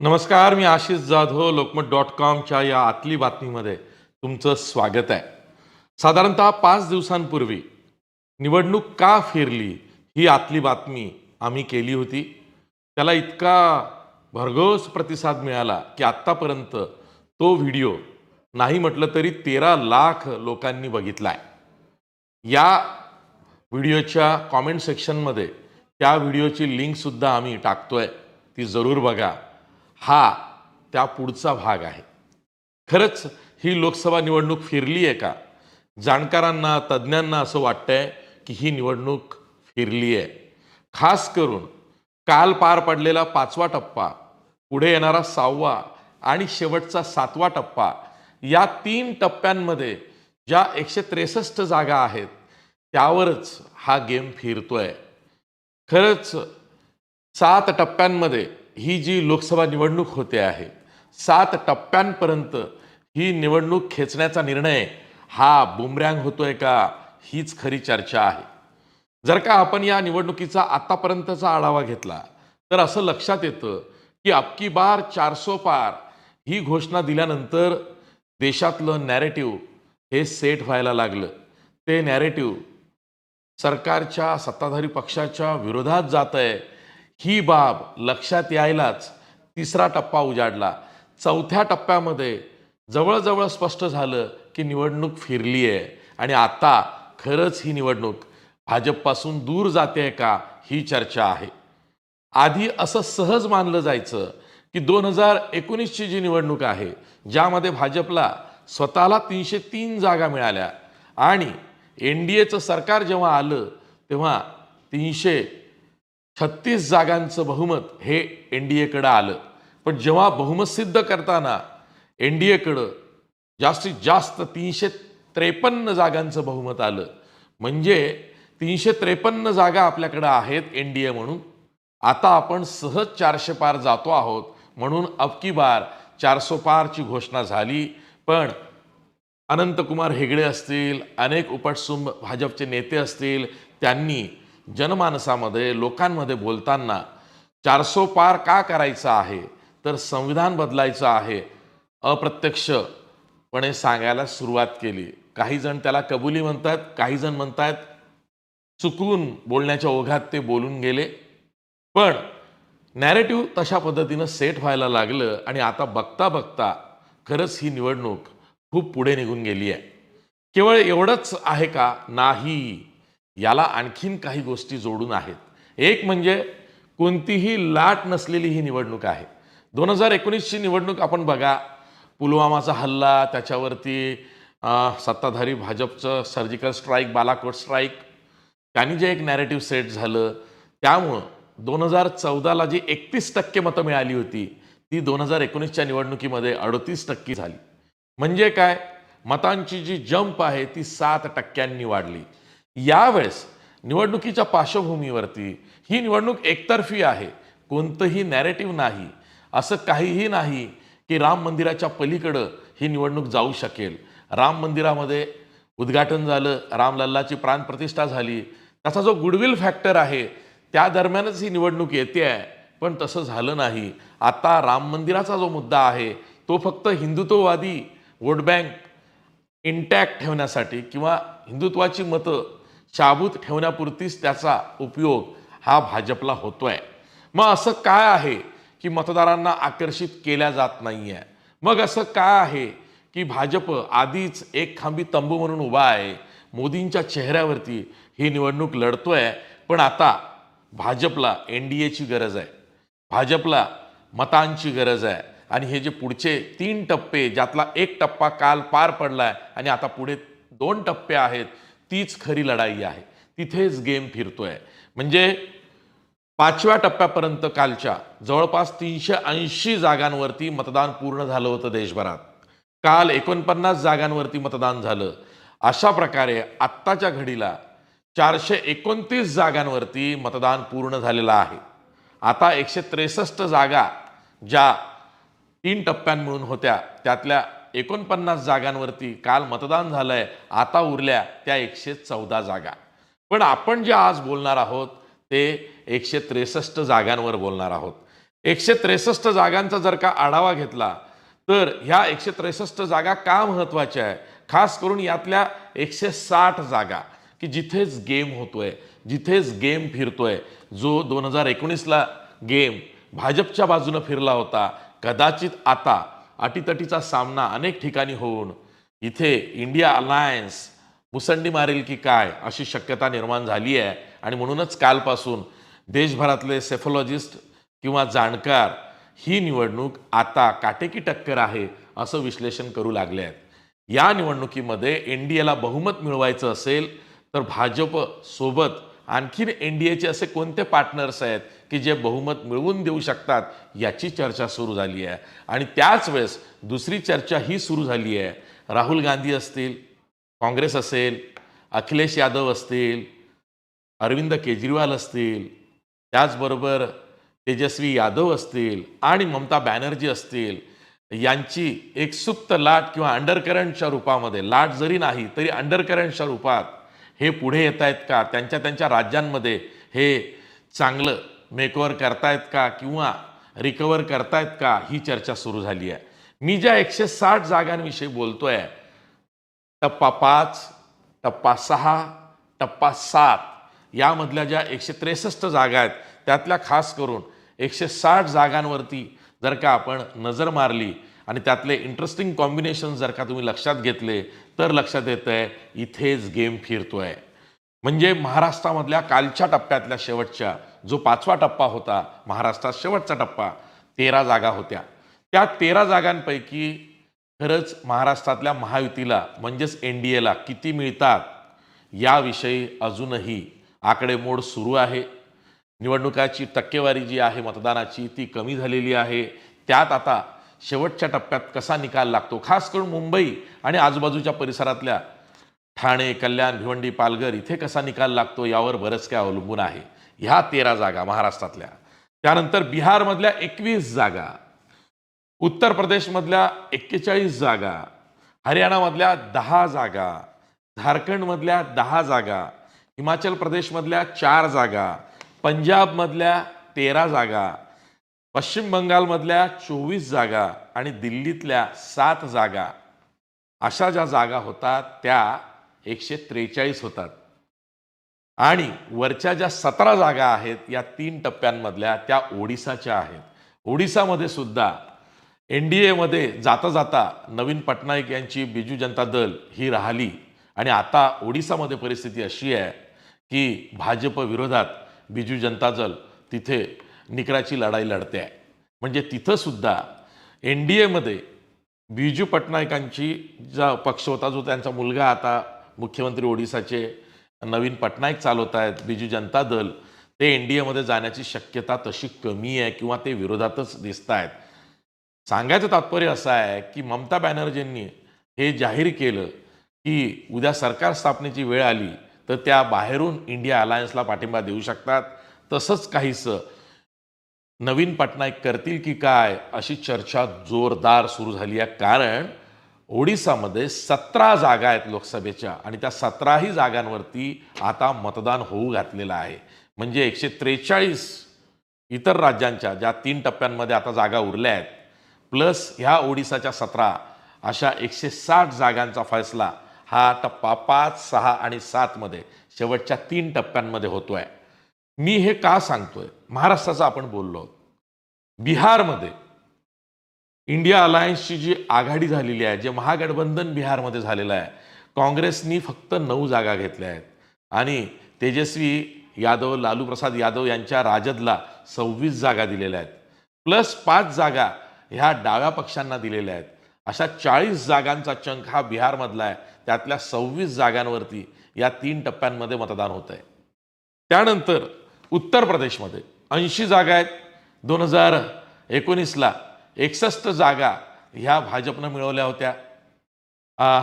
नमस्कार मी आशिष जाधव लोकमत डॉट कॉमच्या या आतली बातमीमध्ये तुमचं स्वागत आहे. साधारणतः पाच दिवसांपूर्वी निवडणूक का फिरली ही आतली बातमी आम्ही केली होती. त्याला इतका भरघोस प्रतिसाद मिळाला की आत्तापर्यंत तो व्हिडिओ नाही म्हटलं तरी तेरा लाख लोकांनी बघितला आहे या व्हिडिओच्या कॉमेंट सेक्शनमध्ये त्या व्हिडिओची लिंकसुद्धा आम्ही टाकतोय. ती जरूर बघा. हा त्या पुढचा भाग आहे. खरंच ही लोकसभा निवडणूक फिरली आहे का? जाणकारांना तज्ज्ञांना असं वाटतंय की ही निवडणूक फिरली आहे. खास करून काल पार पडलेला पाचवा टप्पा पुढे येणारा सहावा आणि शेवटचा सातवा टप्पा या तीन टप्प्यांमध्ये ज्या एकशे त्रेसष्ट जागा आहेत त्यावरच हा गेम फिरतोय. खरंच सात टप्प्यांमध्ये ही जी लोकसभा निवडणूक होते आहे सात टप्प्यांपर्यंत ही निवडणूक खेचण्याचा निर्णय हा बुमरँग होतोय का हीच खरी चर्चा आहे. जर का आपण या निवडणुकीचा आतापर्यंतचा आढावा घेतला तर असं लक्षात येतं की अबकी बार चारसो पार ही घोषणा दिल्यानंतर देशातलं नॅरेटिव्ह हे सेट व्हायला लागलं. ते नॅरेटिव्ह सरकारच्या सत्ताधारी पक्षाच्या विरोधात जात आहे ही बाब लक्षात यायलाच तिसरा टप्पा उजाडला. चौथ्या टप्प्यामध्ये जवळजवळ स्पष्ट झालं की निवडणूक फिरली आहे. आणि आता खरंच ही निवडणूक भाजपपासून दूर जाते का ही चर्चा आहे. आधी असं सहज मानलं जायचं की दोन हजार एकोणीसची जी निवडणूक आहे ज्यामध्ये भाजपला स्वतःला तीनशे तीन जागा मिळाल्या आणि एन डी एचं सरकार जेव्हा आलं तेव्हा तीनशे छत्तीस जागांचं बहुमत हे एन डी एकडं आलं. पण जेव्हा बहुमत सिद्ध करताना एन डी एकडं जास्तीत जास्त तीनशे त्रेपन्न जागांचं बहुमत आलं. म्हणजे तीनशे त्रेपन्न जागा आपल्याकडं आहेत एन डी ए म्हणून. आता आपण सहज चारशे पार जातो आहोत म्हणून अबकी बार चारसो पारची घोषणा झाली. पण अनंतकुमार हेगडे असतील अनेक उपटसुंब भाजपचे नेते असतील त्यांनी जनमानसामध्ये लोकांमध्ये बोलताना चारसो पार का करायचं आहे? तर संविधान बदलायचं आहे. अप्रत्यक्षपणे सांगायला सुरुवात केली. काही जण त्याला कबुली म्हणतात काही जण म्हणतात चुकून बोलण्याच्या ओघात ते बोलून गेले. पण नॅरेटिव्ह तशा पद्धतीनं सेट व्हायला लागलं आणि आता बघता बघता खरंच ही निवडणूक खूप पुढे निघून गेली आहे. केवळ एवढंच आहे का? नाही. याला आणखीन काही गोष्टी जोडून आहेत. एक म्हणजे कोणतीही लाट नसलेली ही निवडणूक आहे. दोन हजार एकोणीसची निवडणूक आपण बघा. पुलवामाचा हल्ला त्याच्यावरती सत्ताधारी भाजपचं सर्जिकल स्ट्राईक बालाकोट स्ट्राईक त्यांनी जे एक नॅरेटिव्ह सेट झालं त्यामुळं दोन हजार चौदाला जी एकतीस टक्के मतं मिळाली होती ती दोन हजार एकोणीसच्या निवडणुकीमध्ये अडतीस टक्के झाली. म्हणजे काय? मतांची जी जंप आहे ती सात टक्क्यांनी वाढली. यावेळेस निवडणुकीच्या पार्श्वभूमीवरती ही निवडणूक एकतर्फी आहे. कोणतंही नॅरेटिव्ह नाही. असं काहीही नाही की राम मंदिराच्या पलीकडं ही निवडणूक जाऊ शकेल. राम मंदिरामध्ये उद्घाटन झालं रामलल्लाची प्राणप्रतिष्ठा झाली. त्याचा जो गुडविल फॅक्टर आहे त्या दरम्यानच ही निवडणूक येते आहे. पण तसं झालं नाही. आता राम मंदिराचा जो मुद्दा आहे तो फक्त हिंदुत्ववादी वोट बँक इंटॅक्ट ठेवण्यासाठी किंवा हिंदुत्वाची मतं शाबूत ठेवण्यापुरतीच त्याचा उपयोग हा भाजपला होतोय. मग असं काय आहे की मतदारांना आकर्षित केल्या जात नाही आहे मग असं काय आहे की भाजप आधीच एक खांबी तंबू म्हणून उभा आहे मोदींच्या चेहऱ्यावरती ही निवडणूक लढतोय पण आता भाजपला एन डी एची गरज आहे. भाजपला मतांची गरज आहे. आणि हे जे पुढचे तीन टप्पे ज्यातला एक टप्पा काल पार पडलाय आणि आता पुढे दोन टप्पे आहेत तीच खरी लढाई आहे. तिथेच गेम फिरतोय. म्हणजे पाचव्या टप्प्यापर्यंत कालच्या जवळपास तीनशे ऐंशी जागांवरती मतदान पूर्ण झालं होतं देशभरात. काल एकोणपन्नास जागांवरती मतदान झालं. अशा प्रकारे आत्ताच्या घडीला चारशे एकोणतीस जागांवरती मतदान पूर्ण झालेलं आहे. आता एकशे त्रेसष्ट जागा ज्या तीन टप्प्यांमधून होत्या त्यातल्या एकोणपन्नास जागांवरती काल मतदान झालंय. आता उरल्या त्या एकशे चौदा जागा. पण आपण जे आज बोलणार आहोत ते एकशे त्रेसष्ट जागांवर बोलणार आहोत. एकशे त्रेसष्ट जागांचा जर का आढावा घेतला तर ह्या एकशे त्रेसष्ट जागा का महत्त्वाच्या आहे खास करून यातल्या एकशे साठ जागा की जिथेच गेम होतोय जिथेच गेम फिरतोय. जो दोन हजार एकोणीसला गेम भाजपच्या बाजूनं फिरला होता कदाचित आता अटीतटीचा सामना अनेक ठिकाणी होऊन इथे इंडिया अलायन्स मुसंडी मारेल की काय अशी शक्यता निर्माण झाली आहे. आणि म्हणूनच कालपासून देशभरातले सेफॉलॉजिस्ट किंवा जाणकार ही निवडणूक आता काटेकी टक्कर आहे असं विश्लेषण करू लागले आहेत. या निवडणुकीमध्ये एन डी एला बहुमत मिळवायचं असेल तर भाजप सोबत आणखीन एन डी एचे असे कोणते पार्टनर्स आहेत की जे बहुमत मिळवून देऊ शकतात याची चर्चा सुरू झाली आहे. आणि त्याच वेळेस दुसरी चर्चा ही सुरू झाली आहे. राहुल गांधी असतील काँग्रेस असेल अखिलेश यादव असतील अरविंद केजरीवाल असतील त्याचबरोबर तेजस्वी यादव असतील आणि ममता बॅनर्जी असतील यांची एक सुप्त लाट किंवा अंडरकरंटच्या रूपामध्ये लाट जरी नाही तरी अंडरकरंटच्या रूपात हे पुढे येत आहेत का? त्यांच्या त्यांच्या राज्यांमध्ये हे चांगलं मेकओवर करतायत का किंवा रिकवर करतायत का ही चर्चा सुरू झाली आहे. मी ज्या एकशे साठ जागांविषयी बोलतोय टप्पा पाच टप्पा सहा टप्पा सात यामधल्या ज्या एकशे त्रेसष्ट जागा आहेत त्यातल्या खास करून एकशे साठ जागांवरती जर का आपण नजर मारली आणि त्यातले इंटरेस्टिंग कॉम्बिनेशन जर का तुम्ही लक्षात घेतले तर लक्षात येतं आहे इथेच गेम फिरतो आहे म्हणजे महाराष्ट्रामधल्या कालच्या टप्प्यातल्या शेवटच्या जो पाचवा टप्पा होता महाराष्ट्रात शेवटचा टप्पा तेरा जागा होत्या. त्या तेरा जागांपैकी खरंच महाराष्ट्रातल्या महायुतीला म्हणजेच एन डी एला किती मिळतात याविषयी अजूनही आकडेमोड सुरू आहे. निवडणुकाची टक्केवारी जी आहे मतदानाची ती कमी झालेली आहे. त्यात आता शेवटच्या टप्प्यात कसा निकाल लागतो? खास करून मुंबई आणि आजूबाजूच्या परिसरातल्या ठाणे कल्याण भिवंडी पालघर इथे कसा निकाल लागतो यावर बरंच काय अवलंबून आहे. ह्या तेरा जागा महाराष्ट्रातल्या. त्यानंतर बिहारमधल्या एकवीस जागा उत्तर प्रदेशमधल्या एक्केचाळीस जागा हरियाणामधल्या दहा जागा झारखंडमधल्या दहा जागा हिमाचल प्रदेशमधल्या चार जागा पंजाबमधल्या तेरा जागा पश्चिम बंगालमधल्या चोवीस जागा आणि दिल्लीतल्या सात जागा. अशा ज्या जागा होतात त्या एकशे त्रेचाळीस होतात. आणि वरच्या ज्या सतरा जागा आहेत या तीन टप्प्यांमधल्या त्या ओडिसाच्या आहेत. ओडिसामध्ये सुद्धा एन डी एमध्ये जाता जाता नवीन पटनाईक यांची बिजू जनता दल ही राहिली. आणि आता ओडिसामध्ये परिस्थिती अशी आहे की भाजप विरोधात बिजू जनता दल तिथे निकराची लढाई लढते आहे. म्हणजे तिथं सुद्धा एन डी एमध्ये बिजू पटनायकांची जा पक्ष होता जो त्यांचा मुलगा आता मुख्यमंत्री ओडिसाचे नवीन पटनायक चालवत आहेत बिजू जनता दल. ते एन डी एमध्ये जाण्याची शक्यता तशी कमी आहे किंवा ते विरोधातच दिसत आहेत. सांगायचं तात्पर्य असं आहे की ममता बॅनर्जींनी हे जाहीर केलं की उद्या सरकार स्थापनेची वेळ आली तर त्या बाहेरून इंडिया अलायन्सला पाठिंबा देऊ शकतात. तसंच काहीसं नवीन पटनाईक करतील की काय अशी चर्चा जोरदार सुरू झाली आहे. कारण ओडिसामध्ये सतरा जागा आहेत लोकसभेच्या आणि त्या सतराही जागांवरती आता मतदान होऊ घातलेलं आहे. म्हणजे एकशे त्रेचाळीस इतर राज्यांच्या ज्या तीन टप्प्यांमध्ये आता जागा उरल्या आहेत प्लस ह्या ओडिसाच्या सतरा अशा एकशे साठ जागांचा फैसला हा टप्पा पाच सहा आणि सातमध्ये शेवटच्या तीन टप्प्यांमध्ये होतोय. मी हे का सांगतोय? महाराष्ट्राचं आपण बोललो. आहोत. बिहारमध्ये इंडिया अलायन्सची जी आघाडी झालेली आहे जे महागठबंधन बिहारमध्ये झालेलं आहे काँग्रेसनी फक्त नऊ जागा घेतल्या आहेत. आणि तेजस्वी यादव लालू प्रसाद यादव यांच्या राजदला सव्वीस जागा दिलेल्या आहेत. प्लस पाच जागा ह्या डाव्या पक्षांना दिलेल्या आहेत. अशा चाळीस जागांचा चंक हा बिहारमधला आहे. त्यातल्या सव्वीस जागांवरती या तीन टप्प्यांमध्ये मतदान होत आहे. त्यानंतर उत्तर प्रदेशमध्ये ऐंशी जागा आहेत. दोन हजार एकोणीसला एकसष्ट जागा ह्या भाजपनं मिळवल्या होत्या. आ,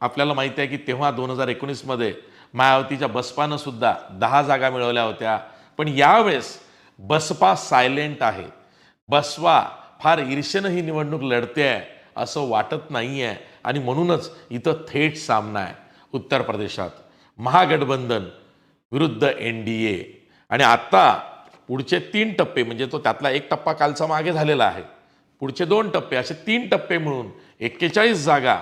आपल्याला माहिती आहे की तेव्हा दोन हजार एकोणीसमध्ये मायावतीच्या बसपानं सुद्धा दहा जागा मिळवल्या होत्या. पण यावेळेस बसपा सायलेंट आहे. बसपा फार ईर्षेनं ही निवडणूक लढते आहे असं वाटत नाही आहे आणि म्हणूनच इथं थेट सामना आहे उत्तर प्रदेशात. महागठबंधन विरुद्ध एन डी ए. आणि आता पुढचे तीन टप्पे म्हणजे तो त्यातला एक टप्पा कालचा मागे झालेला आहे. पुढचे दोन टप्पे असे तीन टप्पे मिळून एक्केचाळीस जागा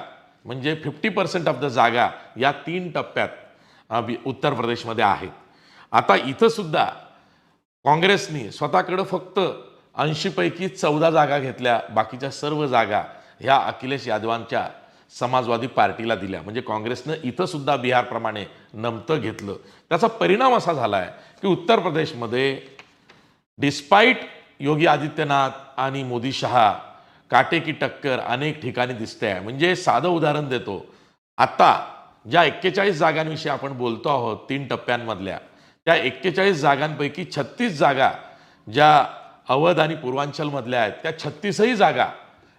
म्हणजे फिफ्टी पर्सेंट ऑफ द जागा या तीन टप्प्यात उत्तर प्रदेशमध्ये आहेत. आता इथं सुद्धा काँग्रेसनी स्वतःकडं फक्त ऐंशीपैकी चौदा जागा घेतल्या बाकीच्या सर्व जागा ह्या अखिलेश यादवांच्या समाजवादी पार्टीला दिल्या. म्हणजे काँग्रेसनं इथं सुद्धा बिहारप्रमाणे नमतं घेतलं. त्याचा परिणाम असा झाला आहे की उत्तर प्रदेशमध्ये डिस्पाईट योगी आदित्यनाथ आणि मोदी शहा काटेकी टक्कर अनेक ठिकाणी दिसते आहे म्हणजे साधं उदाहरण देतो. आता ज्या एक्केचाळीस जागांविषयी आपण बोलतो आहोत तीन टप्प्यांमधल्या त्या एक्केचाळीस जागांपैकी छत्तीस जागा ज्या अवध आणि पूर्वांचलमधल्या आहेत त्या छत्तीसही जागा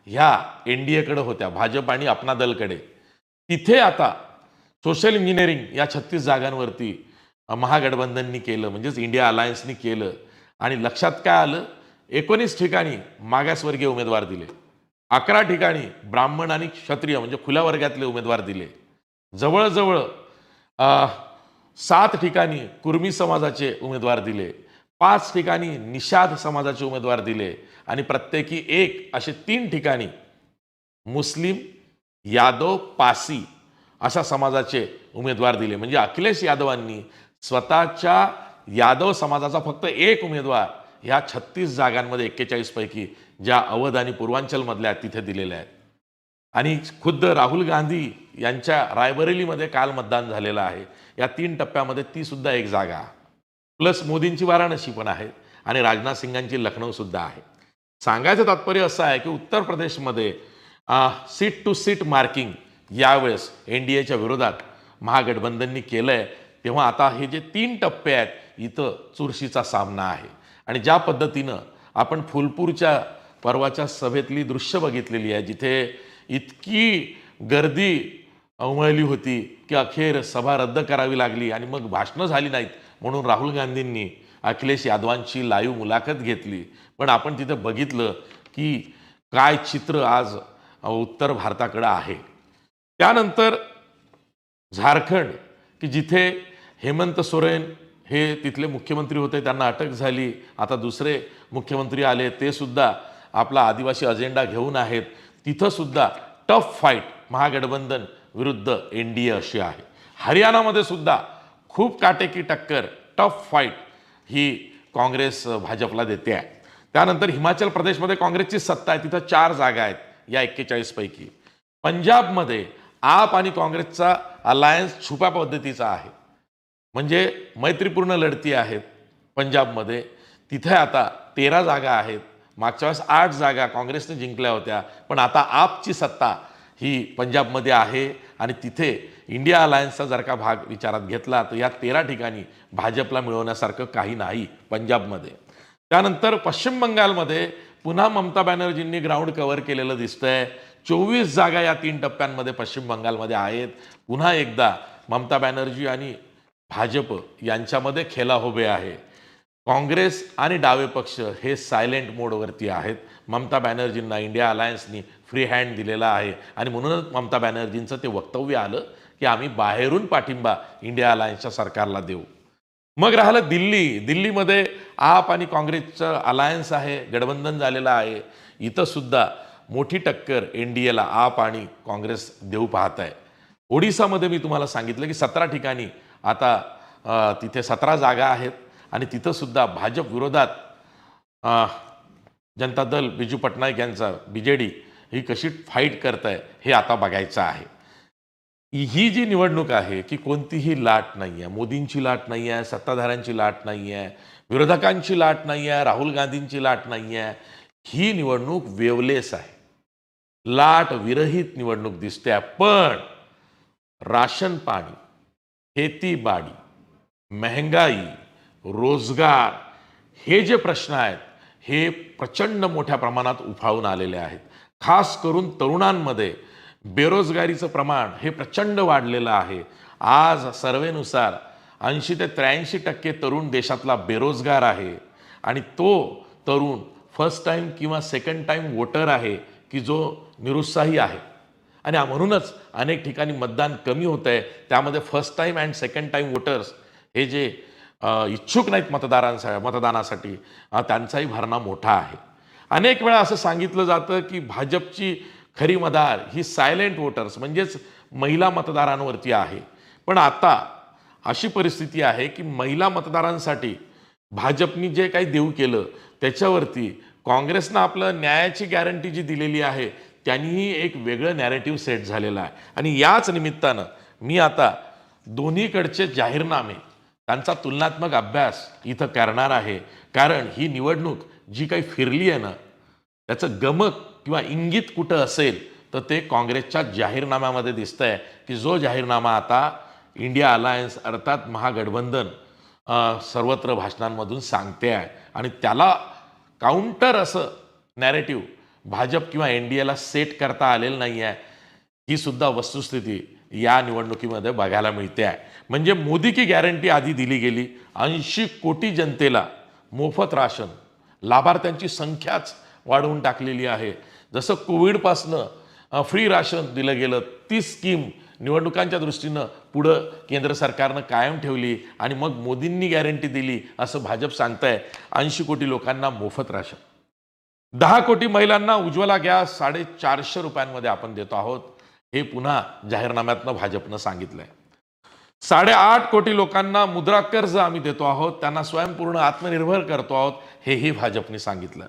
ह्या एन डी एकडे होत्या भाजप आणि अपना दलकडे. तिथे आता सोशल इंजिनिअरिंग या छत्तीस जागांवरती महागठबंधननी केलं म्हणजेच इंडिया अलायन्सनी केलं. आणि लक्षात काय आलं? एकोणीस ठिकाणी मागासवर्गीय उमेदवार दिले. अकरा ठिकाणी ब्राह्मण आणि क्षत्रिय म्हणजे खुल्या वर्गातले उमेदवार दिले. जवळजवळ सात ठिकाणी कुर्मी समाजाचे उमेदवार दिले. पाच ठिकाणी निषाद समाजाचे उमेदवार दिले. आणि प्रत्येकी एक असे तीन ठिकाणी मुस्लिम यादव पासी अशा समाजाचे उमेदवार दिले. म्हणजे अखिलेश यादवांनी स्वतःच्या यादव समाजाचा फक्त एक उमेदवार ह्या छत्तीस जागांमध्ये एक्केचाळीसपैकी ज्या अवध आणि पूर्वांचलमधल्या तिथे दिलेल्या आहेत. आणि खुद्द राहुल गांधी यांच्या रायबरेलीमध्ये काल मतदान झालेलं आहे. या तीन टप्प्यामध्ये ती सुद्धा एक जागा. प्लस मोदींची वाराणसी पण आहे आणि राजनाथ सिंगांची लखनौसुद्धा आहे. सांगायचं तात्पर्य असं आहे की उत्तर प्रदेशमध्ये सीट टू सीट मार्किंग यावेळेस एन डी एच्या विरोधात महागठबंधननी केलं आहे तेव्हा आता हे जे तीन टप्पे आहेत इथं चुरशीचा सामना आहे. आणि ज्या पद्धतीनं आपण फुलपूरच्या परवाच्या सभेतली दृश्य बघितलेली आहे जिथे इतकी गर्दी अवमळली होती की अखेर सभा रद्द करावी लागली आणि मग भाषणं झाली नाहीत म्हणून राहुल गांधींनी अखिलेश यादवांची लाईव्ह मुलाखत घेतली. पण आपण तिथं बघितलं की काय चित्र आज उत्तर भारताकडं आहे. त्यानंतर झारखंड की जिथे हेमंत सोरेन हे तिथले मुख्यमंत्री होते त्यांना अटक झाली. आता दुसरे मुख्यमंत्री आले ते सुद्धा आपला आदिवासी अजेंडा घेऊन आहेत. तिथं सुद्धा टफ फाईट महागठबंधन विरुद्ध एन डी ए अशी आहे. हरियाणामध्ये सुद्धा खूप काटेकी टक्कर टफ फाईट ही काँग्रेस भाजपला देते आहे. त्यानंतर हिमाचल प्रदेशमध्ये काँग्रेसची सत्ता आहे तिथं चार जागा आहेत या एक्केचाळीस पैकी पंजाबमध्ये आप आणि काँग्रेसचा अलायन्स छुप्या पद्धतीचा आहे. म्हणजे मैत्रीपूर्ण लढती आहेत पंजाबमध्ये. तिथे आता तेरा जागा आहेत. मागच्या वेळेस आठ जागा काँग्रेसने जिंकल्या होत्या. पण आता आपची सत्ता ही पंजाबमध्ये आहे आणि तिथे इंडिया अलायन्सचा जर का भाग विचारात घेतला तर या तेरा ठिकाणी भाजपला मिळवण्यासारखं काही नाही पंजाबमध्ये. त्यानंतर पश्चिम बंगालमध्ये पुन्हा ममता बॅनर्जींनी ग्राउंड कव्हर केलेलं दिसतंय. चोवीस जागा या तीन टप्प्यांमध्ये पश्चिम बंगालमध्ये आहेत. पुन्हा एकदा ममता बॅनर्जी आणि भाजप यांच्यामध्ये खेलाहोबे आहे. काँग्रेस आणि डावे पक्ष हे सायलेंट मोडवरती आहेत. ममता बॅनर्जींना इंडिया अलायन्सनी फ्री हँड दिलेला आहे. आणि म्हणूनच ममता बॅनर्जींचं ते वक्तव्य आलं की आम्ही बाहेरून पाठिंबा इंडिया अलायन्सच्या सरकारला देऊ. मग राहिलं दिल्ली. दिल्लीमध्ये आप आणि काँग्रेसचं अलायन्स आहे गठबंधन झालेलं आहे. इथं सुद्धा मोठी टक्कर एन डी एला आप आणि काँग्रेस देऊ पाहत आहे ओडिसामध्ये मी तुम्हाला सांगितलं की सतरा ठिकाणी आता तिथे सतरा जागा आहेत आणि तिथंसुद्धा भाजप विरोधात जनता दल बिजू पटनाईक यांचा बी जे डी ही कशी फाईट करत आहे हे आता बघायचं आहे. ही जी निवडणूक आहे की कोणतीही लाट नाही आहे मोदींची लाट नाही आहे सत्ताधाऱ्यांची लाट नाही आहे विरोधकांची लाट नाही आहे राहुल गांधींची लाट नाही आहे ही निवडणूक वेवलेस आहे. लाट विरहित निवडणूक दिसते पण राशन पाणी शेतीबाडी महंगाई रोजगार हे जे प्रश्न आहेत हे प्रचंड मोठ्या प्रमाणात उफाळून आलेले आहेत. खास करून तरुणांमध्ये बेरोजगारीचं प्रमाण हे प्रचंड वाढलेलं आहे. आज सर्वेनुसार ऐंशी ते त्र्याऐंशी टक्के तरुण देशातला बेरोजगार आहे आणि तो तरुण फर्स्ट टाईम किंवा सेकंड टाईम वोटर आहे की जो निरुत्साही आहे. आणि म्हणूनच अनेक ठिकाणी मतदान कमी होत आहे त्यामध्ये first time and second time voters हे जे इच्छुक नाहीत मतदारांसा मतदानासाठी त्यांचाही भरणा मोठा आहे. अनेक वेळा असं सांगितलं जातं की भाजपची खरी मदार ही सायलेंट वोटर्स म्हणजेच महिला मतदारांवरती आहे. पण आता अशी परिस्थिती आहे की महिला मतदारांसाठी भाजपनी जे काही देऊ केलं त्याच्यावरती काँग्रेसनं आपलं न्यायाची गॅरंटी जी दिलेली आहे त्यांनीही एक वेगळं नॅरेटिव्ह सेट झालेलं आहे. आणि याच निमित्तानं मी आता दोन्हीकडचे जाहीरनामे त्यांचा तुलनात्मक अभ्यास इथं करणार आहे. कारण ही निवडणूक जी काही फिरली आहे ना त्याचं गमक किंवा इंगित कुठं असेल तर ते काँग्रेसच्या जाहीरनाम्यामध्ये दिसतं आहे की जो जाहीरनामा आता इंडिया अलायन्स अर्थात महागठबंधन सर्वत्र भाषणांमधून सांगते आहे. आणि त्याला काउंटर असं नॅरेटिव्ह भाजप किंवा एन डी एला सेट करता आलेलं नाही आहे ही सुद्धा वस्तुस्थिती या निवडणुकीमध्ये बघायला मिळते आहे. म्हणजे मोदी की गॅरंटी आधी दिली गेली. ऐंशी कोटी जनतेला मोफत राशन लाभार्थ्यांची संख्याच वाढवून टाकलेली आहे. जसं कोविडपासनं फ्री राशन दिलं गेलं ती स्कीम निवडणुकांच्या दृष्टीनं पुढं केंद्र सरकारनं कायम ठेवली आणि मग मोदींनी गॅरंटी दिली असं भाजप सांगतंय. ऐंशी कोटी लोकांना मोफत राशन. दहा कोटी महिलांना उज्ज्वला गॅस साडेचारशे रुपयांमध्ये आपण देतो आहोत. हे पुन्हा जाहीरनाम्यातनं भाजपनं सांगितलंय. साडेआठ कोटी लोकांना मुद्रा कर्ज आम्ही देतो आहोत. त्यांना स्वयंपूर्ण आत्मनिर्भर करतो आहोत. हेही भाजपने सांगितलं.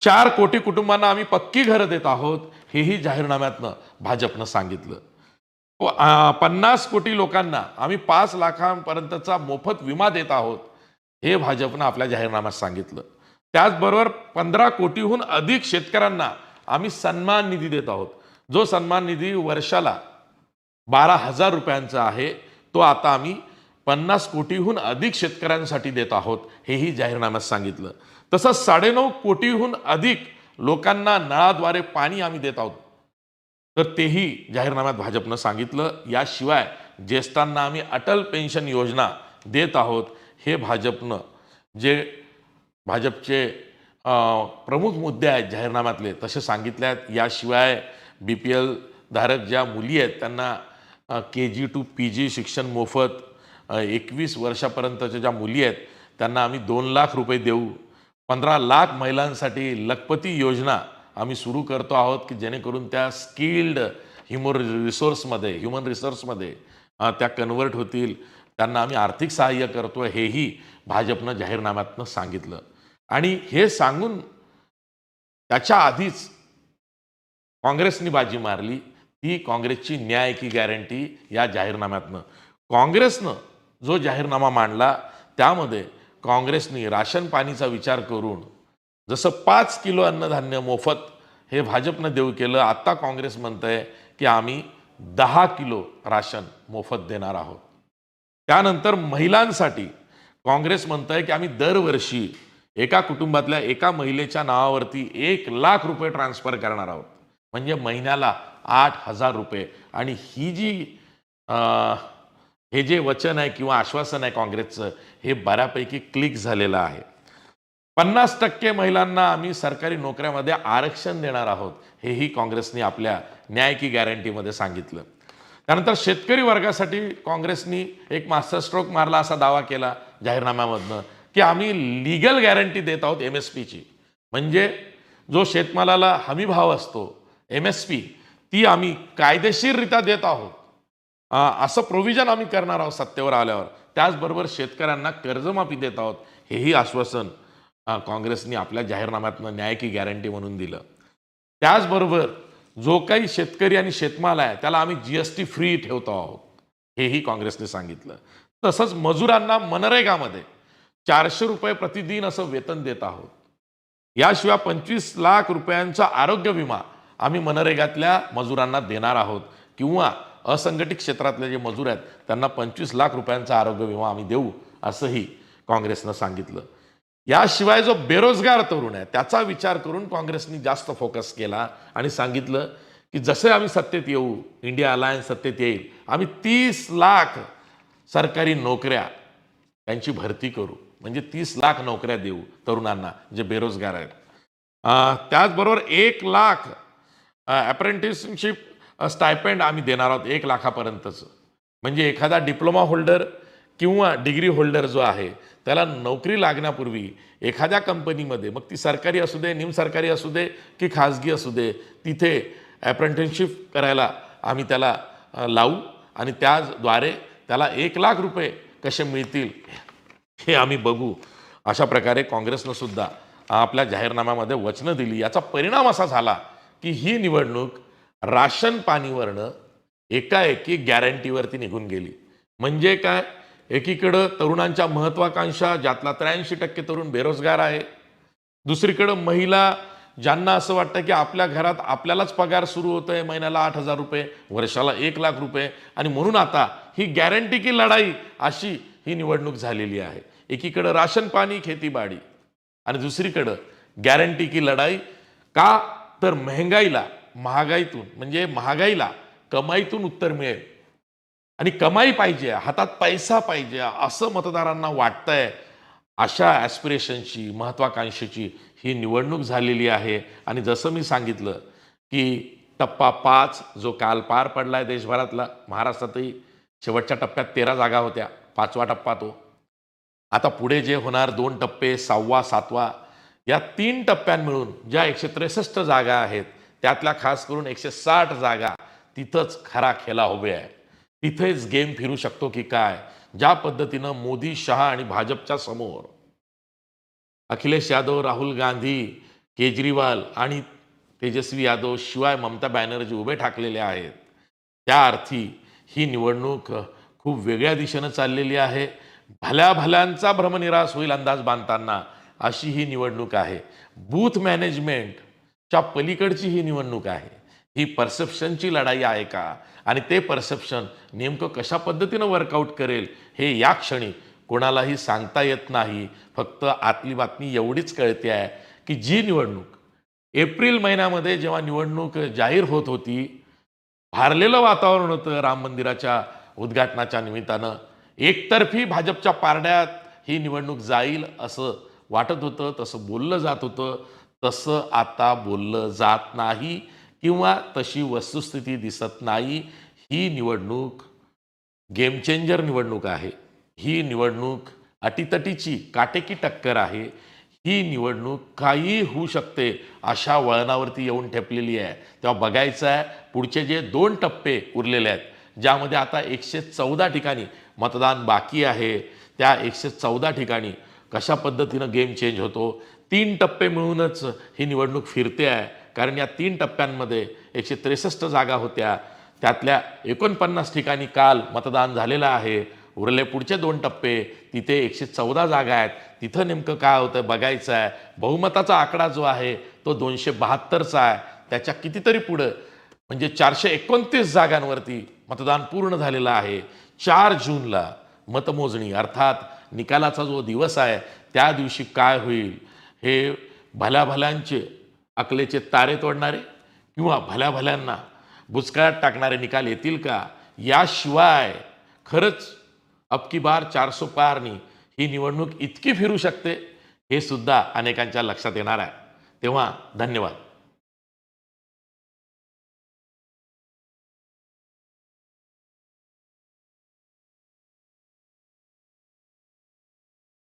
चार कोटी कुटुंबांना आम्ही पक्की घरं देत आहोत. हेही जाहीरनाम्यातनं भाजपनं सांगितलं. पन्नास कोटी लोकांना आम्ही पाच लाखांपर्यंतचा मोफत विमा देत आहोत. हे भाजपनं आपल्या जाहीरनाम्यात सांगितलं. त्याचबरोबर पंधरा कोटीहून अधिक शेतकऱ्यांना आम्ही सन्मान निधी देत आहोत. जो सन्मान निधी वर्षाला बारा हजार रुपयांचा आहे तो आता आम्ही पन्नास कोटीहून अधिक शेतकऱ्यांसाठी देत आहोत हेही जाहीरनाम्यात सांगितलं. तसंच साडेनऊ कोटीहून अधिक लोकांना नळाद्वारे पाणी आम्ही देत आहोत. तर तेही जाहीरनाम्यात भाजपनं सांगितलं. याशिवाय ज्येष्ठांना आम्ही अटल पेन्शन योजना देत आहोत हे भाजपनं जे भाजपचे प्रमुख मुद्दे आहेत जाहीरनाम्यातले. तसे सांगितले आहेत याशिवाय बी पी एल धारक ज्या मुली आहेत त्यांना के जी टू पी जी शिक्षण मोफत एकवीस वर्षापर्यंतच्या ज्या मुली आहेत त्यांना आम्ही दोन लाख रुपये देऊ. पंधरा लाख महिलांसाठी लखपती योजना आम्ही सुरू करतो आहोत की जेणेकरून त्या स्किल्ड ह्युमन रिसोर्समध्ये ह्युमन रिसोर्समध्ये त्या कन्वर्ट होतील. त्यांना आम्ही आर्थिक सहाय्य करतो हेही भाजपनं जाहीरनाम्यातनं सांगितलं. आणि हे सांगून त्याच्या आधीच काँग्रेसनी बाजी मारली. ती काँग्रेसची न्याय की गॅरंटी या जाहीरनाम्यातनं. काँग्रेसनं जो जाहीरनामा मांडला त्यामध्ये काँग्रेसनी राशन पाणीचा विचार करून जसं पाच किलो अन्नधान्य मोफत हे भाजपनं देऊ केलं आत्ता काँग्रेस म्हणतंय की आम्ही दहा किलो राशन मोफत देणार आहोत. त्यानंतर महिलांसाठी काँग्रेस म्हणतंय की आम्ही दरवर्षी एका कुटुंबातल्या एका महिलेच्या नावावरती एक लाख रुपये ट्रान्सफर करणार आहोत. म्हणजे महिन्याला आठ हजार रुपये. आणि ही जी हे जे वचन आहे किंवा आश्वासन आहे काँग्रेसचं हे बऱ्यापैकी क्लिक झालेलं आहे. पन्नास टक्के महिलांना आम्ही सरकारी नोकऱ्यामध्ये आरक्षण देणार आहोत हेही काँग्रेसने आपल्या न्याय की गॅरंटीमध्ये सांगितलं. त्यानंतर शेतकरी वर्गासाठी काँग्रेसनी एक मास्टर स्ट्रोक मारला असा दावा केला जाहीरनाम्यामधनं. की आम्ही लिगल गॅरंटी देत आहोत एम एस पीची. म्हणजे जो शेतमालाला हमी भाव असतो एम एस पी ती आम्ही कायदेशीररित्या देत आहोत. असं प्रोव्हिजन आम्ही करणार आहोत सत्तेवर आल्यावर. त्याचबरोबर शेतकऱ्यांना कर्जमाफी देत आहोत हेही आश्वासन काँग्रेसने आपल्या जाहीरनाम्यातनं न्याय की गॅरंटी म्हणून दिलं. त्याचबरोबर जो काही शेतकरी आणि शेतमाल आहे त्याला आम्ही जी एस टी फ्री ठेवतो आहोत हेही काँग्रेसने सांगितलं. तसंच मजुरांना मनरेगामध्ये चारशे रुपये प्रतिदिन असं वेतन देत आहोत. याशिवाय पंचवीस लाख रुपयांचा आरोग्य विमा आम्ही मनरेगातल्या मजुरांना देणार आहोत. किंवा असंघटित क्षेत्रातले जे मजूर आहेत त्यांना पंचवीस लाख रुपयांचा आरोग्य विमा आम्ही देऊ असंही काँग्रेसनं सांगितलं. याशिवाय जो बेरोजगार तरुण आहे त्याचा विचार करून काँग्रेसनी जास्त फोकस केला आणि सांगितलं की जसे आम्ही सत्तेत येऊ इंडिया अलायन्स सत्तेत येईल आम्ही तीस लाख सरकारी नोकऱ्या त्यांची भरती करू. म्हणजे तीस लाख नोकऱ्या देऊ तरुणांना जे बेरोजगार आहेत. त्याचबरोबर एक लाख अप्रेंटिसशिप स्टायपेंड आम्ही देणार आहोत एक लाखापर्यंतचं. म्हणजे एखादा डिप्लोमा होल्डर किंवा डिग्री होल्डर जो आहे त्याला नोकरी लागण्यापूर्वी एखाद्या कंपनीमध्ये मग ती सरकारी असू दे निमसरकारी असू दे की खाजगी असू दे तिथे अप्रेंटिसशिप करायला आम्ही त्याला लावू आणि त्याद्वारे त्याला एक लाख रुपये कसे मिळतील हे आम्ही बघू. अशा प्रकारे काँग्रेसनं सुद्धा आपल्या जाहीरनाम्यामध्ये वचनं दिली. याचा परिणाम असा झाला की ही निवडणूक राशन पाणीवरनं एकाएकी गॅरंटीवरती निघून गेली. म्हणजे काय? एकीकडं तरुणांच्या महत्वाकांक्षा ज्यातला त्र्याऐंशी टक्के तरुण बेरोजगार आहे. दुसरीकडं महिला ज्यांना असं वाटतं की आपल्या घरात आपल्यालाच पगार सुरू होतो आहे महिन्याला आठ हजार रुपये वर्षाला एक लाख रुपये. आणि म्हणून आता ही गॅरंटी की लढाई अशी ही निवडणूक झालेली आहे. एकीकडं राशन पाणी खेतीबाडी आणि दुसरीकडं गॅरंटी की लढाई का तर महंगाईला महागाईतून म्हणजे महागाईला कमाईतून उत्तर मिळेल. आणि कमाई पाहिजे हातात पैसा पाहिजे असं मतदारांना वाटतंय अशा ॲस्पिरेशनची महत्वाकांक्षेची ही निवडणूक झालेली आहे. आणि जसं मी सांगितलं की टप्पा पाच जो काल पार पडलाय देशभरातला महाराष्ट्रातही शेवटच्या टप्प्यात तेरा जागा होत्या. पाचवा टप्पा तो. आता पुढे जे होणार दोन टप्पे सहावा सातवा या तीन टप्प्यां मिळून ज्या एकशे त्रेसष्ट जागा आहेत त्यातल्या खास करून एकशे साठ जागा तिथंच खरा खेळा उभे आहे. तिथेच गेम फिरू शकतो की काय? ज्या पद्धतीनं मोदी शहा आणि भाजपच्या समोर अखिलेश यादव राहुल गांधी केजरीवाल आणि तेजस्वी यादव शिवाय ममता बॅनर्जी उभे ठाकलेले आहेत त्या अर्थी ही निवडणूक खूप वेगळ्या दिशेनं चाललेली आहे. भल्या भल्यांचा भ्रमनिरास होईल अंदाज बांधताना अशी ही निवडणूक आहे. बूथ मॅनेजमेंटच्या पलीकडची ही निवडणूक आहे. ही परसेप्शनची लढाई आहे का? आणि ते परसेप्शन नेमकं कशा पद्धतीनं वर्कआउट करेल हे या क्षणी कोणालाही सांगता येत नाही. फक्त आतली बातमी एवढीच कळते आहे की जी निवडणूक एप्रिल महिन्यामध्ये जेव्हा निवडणूक जाहीर होत होती भारलेलं वातावरण होतं राम मंदिराच्या उद्घाटनाच्या निमित्तानं एकतर्फी भाजपच्या पारड्यात ही निवडणूक जाईल असं वाटत होतं तसं बोललं जात होतं. तसं आता बोललं जात नाही किंवा तशी वस्तुस्थिती दिसत नाही. ही निवडणूक गेमचेंजर निवडणूक आहे. ही निवडणूक अटीतटीची काटेकी टक्कर आहे. ही निवडणूक काही होऊ शकते अशा वळणावरती येऊन ठेपलेली आहे. तेव्हा बघायचं आहे पुढचे जे दोन टप्पे उरलेले आहेत ज्यामध्ये आता एकशे चौदा ठिकाणी मतदान बाकी आहे. त्या एकशे चौदा ठिकाणी कशा पद्धतीनं गेम चेंज होतो? तीन टप्पे मिळूनच ही निवडणूक फिरते आहे. कारण या तीन टप्प्यांमध्ये एकशे त्रेसष्ट जागा होत्या. त्यातल्या एकोणपन्नास ठिकाणी काल मतदान झालेलं आहे. उरले पुढचे दोन टप्पे तिथे एकशे चौदा जागा आहेत. तिथं नेमकं काय होतं बघायचं आहे. बहुमताचा आकडा जो आहे तो दोनशे बहात्तरचा आहे. त्याच्या कितीतरी पुढं म्हणजे चारशे एकोणतीस जागांवरती मतदान पूर्ण झालेलं आहे. चार जूनला मतमोजणी अर्थात निकालाचा जो दिवस आहे त्या दिवशी काय होईल? हे भल्याभल्यांचे अकलेचे तारे तोडणारे किंवा भल्याभल्यांना बुचकाळ्यात टाकणारे निकाल येतील का? याशिवाय खरंच अबकी बार चारसो पारनी ही निवडणूक इतकी फिरू शकते हे सुद्धा अनेकांच्या लक्षात येणार आहे. तेव्हा धन्यवाद.